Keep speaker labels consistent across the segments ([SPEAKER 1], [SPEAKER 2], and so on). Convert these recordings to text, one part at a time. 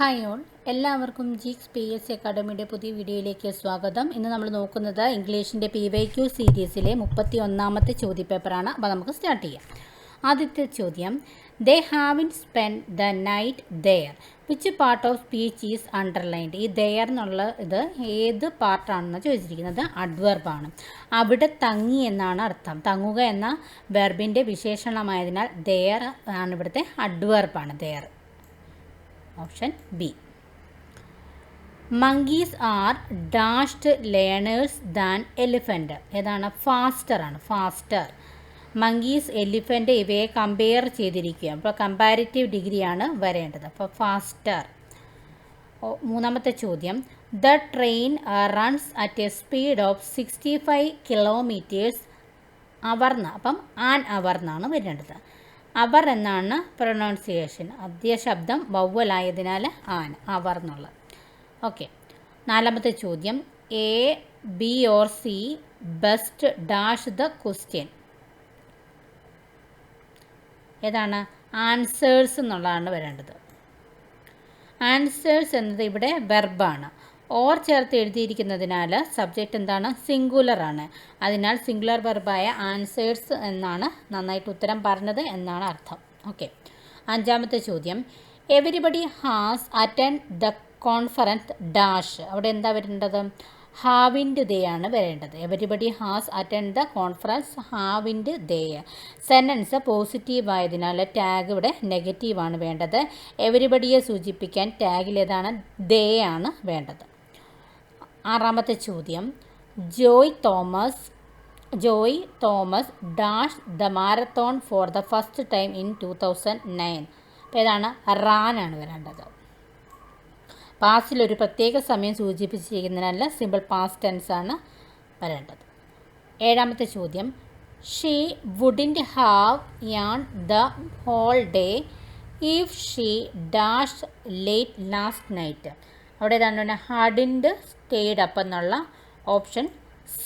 [SPEAKER 1] Hi all. എല്ലാവർക്കും geeks P S C അക്കാഡമിയുടെ പുതിയ വീഡിയോയിലേക്ക് സ്വാഗതം. ഇന്ന് നമ്മൾ നോക്കുന്നത് ഇംഗ്ലീഷിന്റെ പി വൈ ക്യു സീരീസിലെ മുപ്പത്തി ഒന്നാമത്തെ ചോദ്യപേപ്പറാണ്. അപ്പോൾ നമുക്ക് സ്റ്റാർട്ട് ചെയ്യാം. ആദ്യത്തെ ചോദ്യം. They haven't spend the night there which part of speech is underlined ഈ ദെയർ എന്നുള്ള ഇത് ഏത് പാർട്ടാണെന്ന് ചോദിച്ചിരിക്കുന്നത്? അഡ്വർബാണ് അവിടെ തങ്ങി എന്നാണ് അർത്ഥം. തങ്ങുക എന്ന വെർബിന്റെ വിശേഷണമായതിനാൽ ദെയർ ആണ് ഇവിടുത്തെ അഡ്വർബാണ് there option B. Monkeys are dashed learners than elephant ഏതാണ്? ഫാസ്റ്റർ ആണ്. ഫാസ്റ്റർ മങ്കീസ് എലിഫന്റ് ഇവയെ കമ്പയർ ചെയ്തിരിക്കുക അപ്പോൾ കമ്പാരിറ്റീവ് ഡിഗ്രിയാണ് വരേണ്ടത്. അപ്പോൾ ഫാസ്റ്റർ മൂന്നാമത്തെ ചോദ്യം. The train runs at a speed of sixty five kilometres അവർന്ന് അപ്പം ആൻ അവർന്നാണ് വരേണ്ടത്. അവർ എന്നാണ് പ്രൊണൗൺസിയേഷൻ ആദ്യ ശബ്ദം വവ്വലായതിനാൽ ആൻ അവർ എന്നുള്ളത്. ഓക്കെ നാലാമത്തെ ചോദ്യം. A B or C best dash the question ഏതാണ്? ആൻസേഴ്സ് എന്നുള്ളതാണ് വരേണ്ടത്. ആൻസേഴ്സ് എന്നത് ഇവിടെ വെർബാണ് ഓർ ചേർത്ത് എഴുതിയിരിക്കുന്നതിനാൽ സബ്ജക്റ്റ് എന്താണ്? സിംഗുലർ ആണ്. അതിനാൽ സിംഗുലർ വെർബായ ആൻസേഴ്സ് എന്നാണ് നന്നായിട്ട് ഉത്തരം പറഞ്ഞത് എന്നാണ് അർത്ഥം. ഓക്കെ അഞ്ചാമത്തെ ചോദ്യം. Everybody has attend the conference dash അവിടെ എന്താ വരേണ്ടത്? ഹാവിന്റെ ദേ ആണ് വരേണ്ടത്. Everybody has attend the conference ഹാവിന്റെ they sentence positive ആയതിനാൽ ടാഗ് ഇവിടെ നെഗറ്റീവാണ് വേണ്ടത്. എവരിബഡിയെ സൂചിപ്പിക്കാൻ ടാഗിൽ ഏതാണ്? ദേ ആണ് വേണ്ടത്. ആറാമത്തെ ചോദ്യം. Joy Thomas Joy Thomas dash the marathon for the first time in two thousand nine. അപ്പോൾ ഏതാണ്? റാനാണ് വരേണ്ടത്. പാസ്റ്റിൽ ഒരു പ്രത്യേക സമയം സൂചിപ്പിച്ചിരിക്കുന്നതിനല്ല സിമ്പിൾ പാസ്റ്റ് ടെൻസ് ആണ് വരേണ്ടത്. ഏഴാമത്തെ ചോദ്യം. She wouldn't have yawn the whole day if she dash late last night. അവിടെ ഏതാണ് ഹാഡിൻഡ് സ്റ്റേഡ് അപ്പ് എന്നുള്ള ഓപ്ഷൻ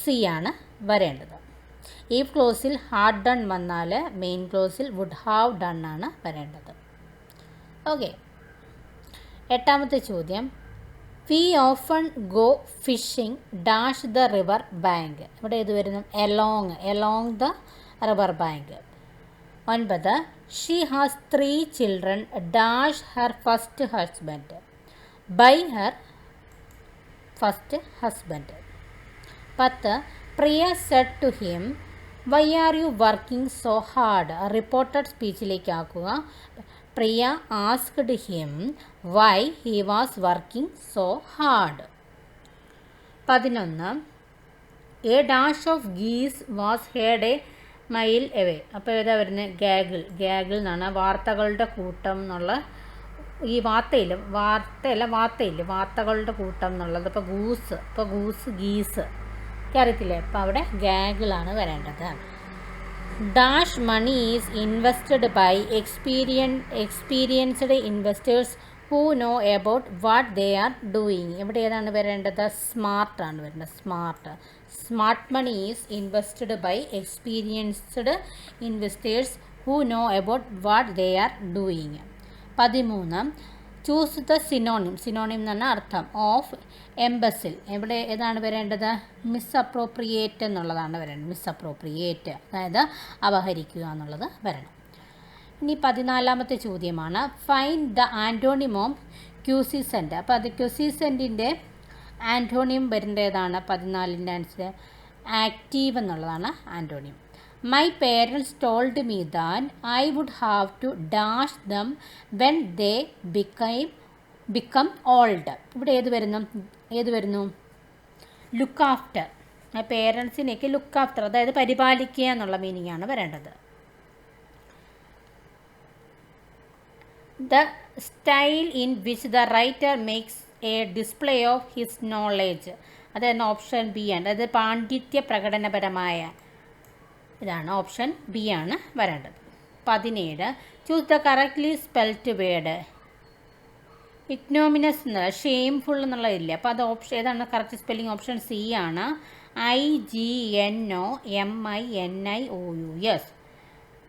[SPEAKER 1] സി ആണ് വരേണ്ടത്. ഈ ക്ലോസിൽ ഹാർഡ് ഡൺ വന്നാൽ മെയിൻ ക്ലോസിൽ വുഡ് ഹാവ് ഡൺ ആണ് വരേണ്ടത്. ഓക്കെ എട്ടാമത്തെ ചോദ്യം. We often go fishing dash the river bank ഇവിടെ ഇത് വരുന്നു? Along along the river bank ഒൻപത്. She has three children dash her first husband by her first husband. പത്ത് Priya said to him why are you working so hard reported സ്പീച്ചിലേക്ക് ആക്കുക Priya asked him why he was working so hard പതിനൊന്ന് A dash of geese was heard a mile away അപ്പോൾ ഏതാ വരുന്നത് gaggle. Gaggle എന്നാണ് വാർത്തകളുടെ കൂട്ടം എന്നുള്ള ഈ വാർത്തയിൽ വാർത്തയല്ല? വാത്തയിൽ വാർത്തകളുടെ കൂട്ടം എന്നുള്ളത്. ഇപ്പോൾ ഗൂസ് ഇപ്പോൾ ഗൂസ് ഗീസ്. അറിയത്തില്ലേ അപ്പോൾ അവിടെ ഗാഗിളാണ് വരേണ്ടത്. Dash money is invested by experience experienced investors who know about what they are doing. ഇവിടെ ഏതാണ് വരേണ്ടത്? സ്മാർട്ടാണ് വരേണ്ടത്. Smart. Smart money is invested by experienced investors who know about what they are doing. പതിമൂന്ന്. ചൂസ് ദ സിനോണിം സിനോണിം എന്ന് പറഞ്ഞാൽ അർത്ഥം. Of എംബസിൽ എവിടെ ഏതാണ് വരേണ്ടത്? മിസ് അപ്രോപ്രിയേറ്റ് എന്നുള്ളതാണ് വരേണ്ടത്. മിസ് അപ്രോപ്രിയേറ്റ് അതായത് അപഹരിക്കുക എന്നുള്ളത് വരണം. ഇനി പതിനാലാമത്തെ ചോദ്യമാണ്. ഫൈൻ ദ ആന്റോണിമോം ക്യൂസിസെന്റ് അപ്പോൾ അത് ക്യൂസിസെന്റിന്റെ ആന്റോണിയം വരേണ്ടതാണ് പതിനാലിന്റെ ആൻസർ ആക്റ്റീവ് എന്നുള്ളതാണ് antonym my parents told me than I would have to dash them when they became become old ഇവിടെ ഏത് വരുന്നു? ഏത് വരുന്നു? ലുക്ക് ആഫ്റ്റർ പേരൻസിനേക്ക് ലുക്ക് ആഫ്റ്റർ അതായത് പരിപാലിക്കുക എന്നുള്ള മീനിങ് ആണ് വരേണ്ടത്. The style in which the writer makes a display of his knowledge അതായത് ഓപ്ഷൻ ബി ആണ്. അതായത് പാണ്ഡിത്യ പ്രകടനപരമായ ഇതാണ് ഓപ്ഷൻ ബി ആണ് വരേണ്ടത്. പതിനേഴ്. Choose the correctly spelt word ignominious എന്നുള്ള ഷെയിംഫുൾ എന്നുള്ളതില്ല അപ്പോൾ അത് ഓപ്ഷൻ ഏതാണ് കറക്റ്റ് സ്പെല്ലിംഗ് ഓപ്ഷൻ സി ആണ്? I G N O M I N I O U S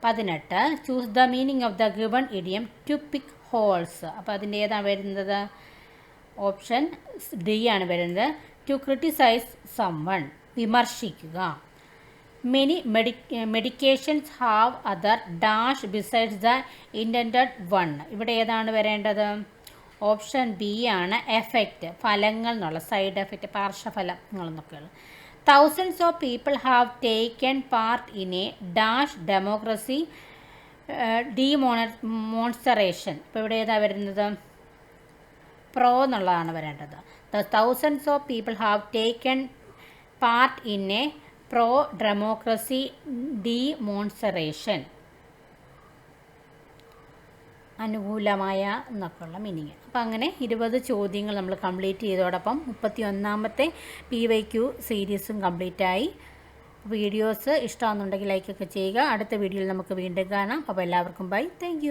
[SPEAKER 1] പതിനെട്ട്. Choose the meaning of the given idiom to pick holes അപ്പോൾ അതിന്റെ ഏതാണ് വരുന്നത്? ഓപ്ഷൻ ഡി ആണ് വരുന്നത്. To criticise someone വിമർശിക്കുക. Many medi medications have other dash besides the intended one ഇവിടെ ഏതാണ് വരേണ്ടത്? ഓപ്ഷൻ ബി ആണ് എഫക്റ്റ് ഫലങ്ങൾ എന്നുള്ള സൈഡ് എഫക്റ്റ് പാർശ്വഫലങ്ങൾ എന്നൊക്കെയുള്ള thousands of people have taken part in a dash democracy demonstration ഇപ്പോൾ ഇവിടെ ഏതാ വരുന്നത്? പ്രോ എന്നുള്ളതാണ് വരേണ്ടത്. The thousands of people have taken part in a pro democracy demonstration അനുകൂലമായ എന്നൊക്കെയുള്ള മീനിങ് അപ്പം അങ്ങനെ ഇരുപത് ചോദ്യങ്ങൾ നമ്മൾ കംപ്ലീറ്റ് ചെയ്തോടൊപ്പം മുപ്പത്തി ഒന്നാമത്തെ പി വൈ ക്യു സീരീസും കംപ്ലീറ്റായി വീഡിയോസ് ഇഷ്ടമാണെന്നുണ്ടെങ്കിൽ ലൈക്കൊക്കെ ചെയ്യുക. അടുത്ത വീഡിയോയിൽ നമുക്ക് വീണ്ടും കാണാം. അപ്പോൾ എല്ലാവർക്കും ബൈ താങ്ക്